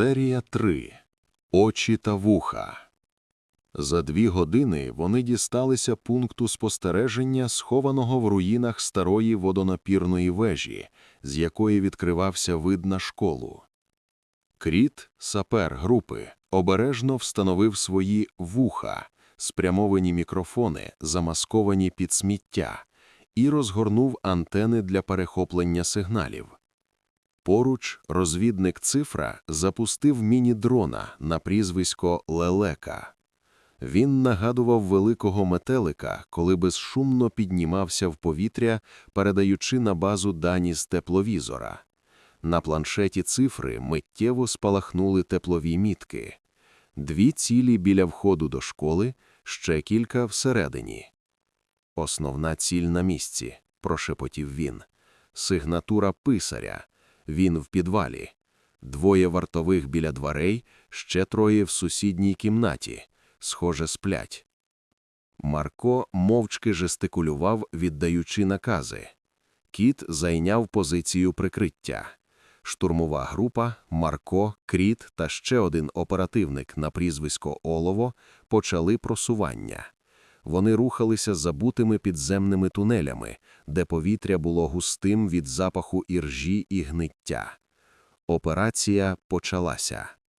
Серія 3. Очі та вуха. За дві години вони дісталися пункту спостереження, схованого в руїнах старої водонапірної вежі, з якої відкривався вид на школу. Кріт, сапер групи, обережно встановив свої вуха, спрямовані мікрофони, замасковані під сміття, і розгорнув антени для перехоплення сигналів. Поруч розвідник цифра запустив міні-дрона на прізвисько Лелека. Він нагадував великого метелика, коли безшумно піднімався в повітря, передаючи на базу дані з тепловізора. На планшеті цифри миттєво спалахнули теплові мітки. Дві цілі біля входу до школи, ще кілька всередині. Основна ціль на місці, прошепотів він. Сигнатура писаря. Він в підвалі. Двоє вартових біля дверей, ще троє в сусідній кімнаті. Схоже, сплять. Марко мовчки жестикулював, віддаючи накази. Кіт зайняв позицію прикриття. Штурмова група, Марко, Кріт та ще один оперативник на прізвисько Олово почали просування. Вони рухалися забутими підземними тунелями, де повітря було густим від запаху іржі і гниття. Операція почалася.